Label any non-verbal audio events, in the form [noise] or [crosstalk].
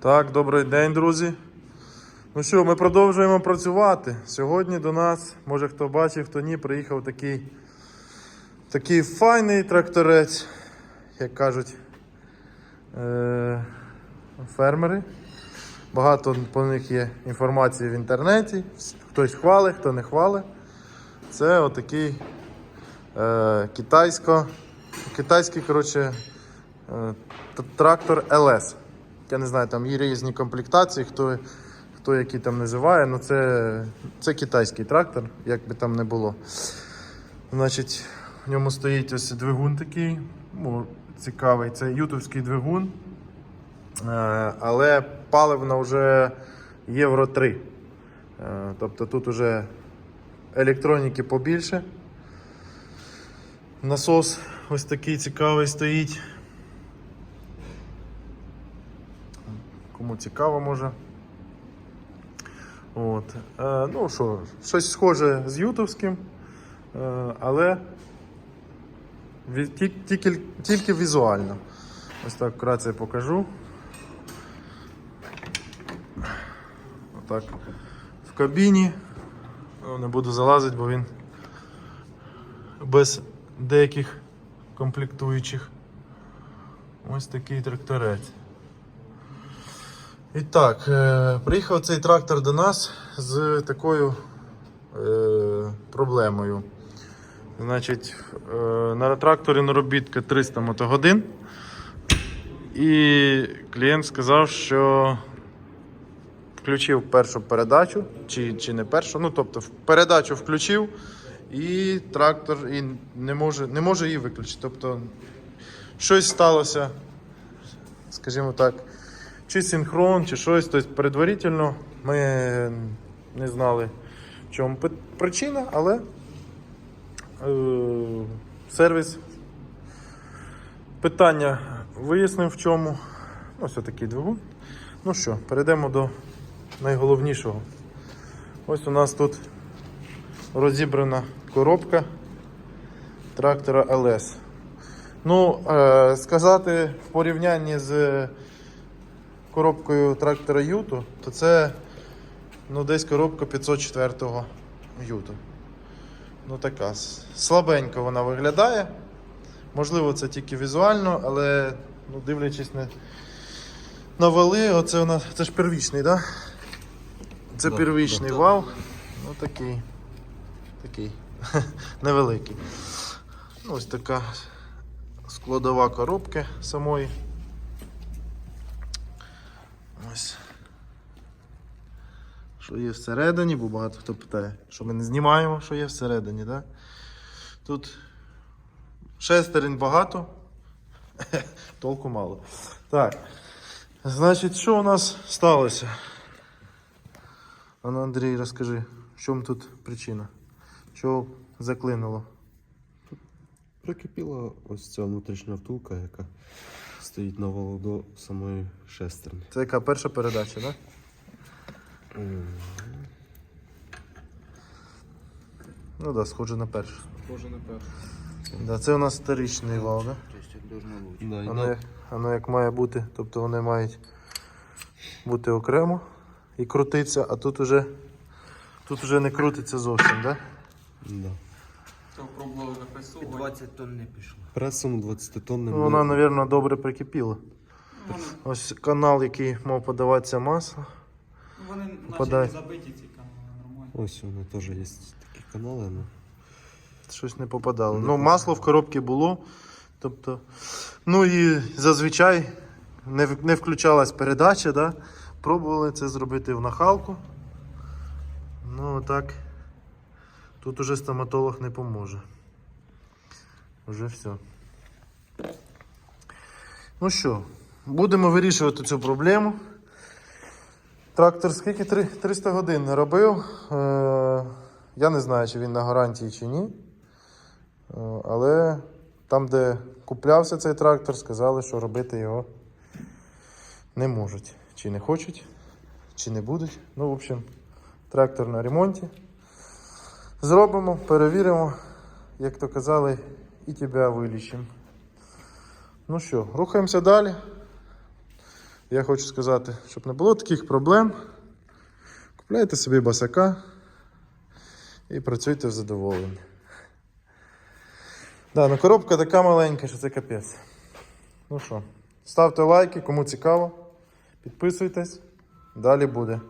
Так, добрий день, друзі. Ну що, ми продовжуємо працювати. Сьогодні до нас, може хто бачив, хто ні, приїхав такий, такий файний тракторець, як кажуть е- фермери. Багато по них є інформації в інтернеті. Хтось хвалить, хто не хвалить. Це отакий е- китайсько, китайський коротше, е- трактор LS. Я не знаю, там є різні комплектації, хто, хто який там називає, але це, це китайський трактор, як би там не було. Значить, в ньому стоїть ось двигун такий, ну, цікавий, це ютовський двигун. Е, але паливна вже Євро 3. Е, тобто тут вже електроніки побільше. Насос ось такий цікавий стоїть. Кому цікаво може. От. Е, ну що, щось схоже з ютовським, е, але тільки, тільки візуально. Ось так вкратце покажу. Отак. В кабіні. Ну, Не буду залазити, бо він без деяких комплектуючих. Ось такий тракторець. І так, е, приїхав цей трактор до нас з такою е, проблемою. Значить, е, на тракторі наробітка 300 мотогодин. І клієнт сказав, що включив першу передачу, чи, чи не першу, ну тобто передачу включив, і трактор і не, може, не може її виключити. Тобто щось сталося, скажімо так чи синхрон, чи щось. Тобто предварительно ми не знали, в чому причина, але е, сервіс питання вияснив в чому. Ось такий двигун. Ну що, перейдемо до найголовнішого. Ось у нас тут розібрана коробка трактора LS. Ну, е, сказати в порівнянні з коробкою трактора Юту, то це ну, десь коробка 504-го Юту. Ну така слабенько вона виглядає. Можливо, це тільки візуально, але ну, дивлячись на, на вали, оце нас це ж первічний, так? Да? Це Да, первічний да. вал. Ну такий. Такий. [laughs] Невеликий. Ну, ось така складова коробка самої. Ось. Що є всередині, бо багато хто питає, що ми не знімаємо, що є всередині, так? Тут шестерень багато, [laughs] толку мало. Так. Значить, що у нас сталося? Ану, Андрій, розкажи, в чому тут причина? Чого заклинуло? Прикипіла ось ця внутрішня втулка, яка стоїть на валу до самої шестерні. Це яка перша передача, так? Ну так, да, схоже на першу. Схоже на першу. Да, це у нас вторичний вал, так? Да? Тобто. Да, Воно, як- воно як має бути, тобто вони мають бути окремо і крутитися, а тут уже, тут уже не крутиться зовсім, так? да. Пробували запресовувати. 20 тонн не пішло. Пресом 20 тонним. Ну, вона, мабуть, добре прикипіла. Ось канал, який мав подаватися масло. Вони наче Попадає. не забиті ці канали нормально. Ось воно теж є такі канали. Ну. Щось не попадало. Ну, масло в коробці було. Тобто, ну і зазвичай не, в- не включалась передача, да? пробували це зробити в нахалку. Ну так. Тут уже стоматолог не поможе. Вже все. Ну що, будемо вирішувати цю проблему. Трактор скільки? 300 годин робив. Е, я не знаю, чи він на гарантії чи ні. Е, Але там, де куплявся цей трактор, сказали, що робити його не можуть. Чи не хочуть, чи не будуть. Ну, в общем, трактор на ремонті. Зробимо, перевіримо, як то казали, і тебе вилічимо. Ну що, рухаємося далі. Я хочу сказати, щоб не було таких проблем. Купляйте собі басака і працюйте в задоволенні. Да, ну коробка така маленька, що це капець. Ну що, ставте лайки, кому цікаво. Підписуйтесь. Далі буде.